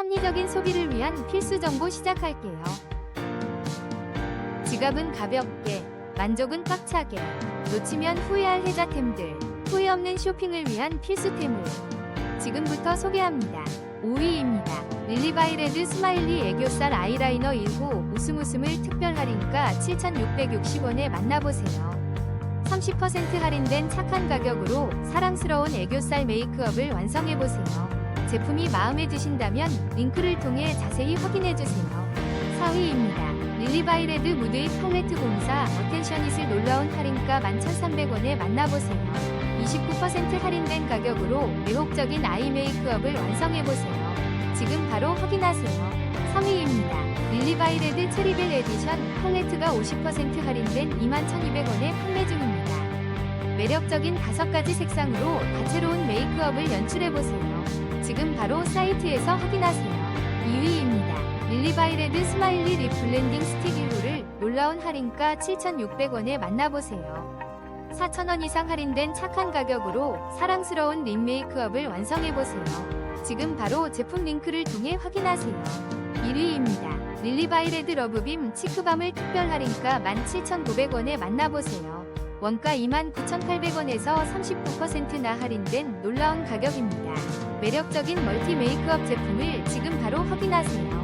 합리적인 소비를 위한 필수 정보 시작할게요. 지갑은 가볍게, 만족은 꽉차게, 놓치면 후회할 혜자템들, 후회 없는 쇼핑을 위한 필수템을 지금부터 소개합니다. 5위입니다. 릴리바이레드 스마일리 애교살 아이라이너 1호 웃음 웃음을 특별 할인가 7,660원에 만나보세요. 30% 할인된 착한 가격으로 사랑스러운 애교살 메이크업을 완성해보세요. 제품이 마음에 드신다면 링크를 통해 자세히 확인해주세요. 4위입니다. 릴리바이레드 무드입 팔레트 공사 어텐션잇을 놀라운 할인가 11,300원에 만나보세요. 29% 할인된 가격으로 매혹적인 아이 메이크업을 완성해보세요. 지금 바로 확인하세요. 3위입니다. 릴리바이레드 체리벨 에디션 팔레트가 50% 할인된 21,200원에 판매 중입니다. 매력적인 5가지 색상으로 다채로운 메이크업을 연출해보세요. 지금 바로 사이트에서 확인하세요. 2위입니다. 릴리바이레드 스마일리 립 블렌딩 스틱 1호를 놀라운 할인가 7,600원에 만나보세요. 4,000원 이상 할인된 착한 가격으로 사랑스러운 립 메이크업을 완성해보세요. 지금 바로 제품 링크를 통해 확인하세요. 1위입니다. 릴리바이레드 러브빔 치크밤을 특별 할인가 17,900원에 만나보세요. 원가 29,800원에서 39%나 할인된 놀라운 가격입니다. 매력적인 멀티 메이크업 제품을 지금 바로 확인하세요.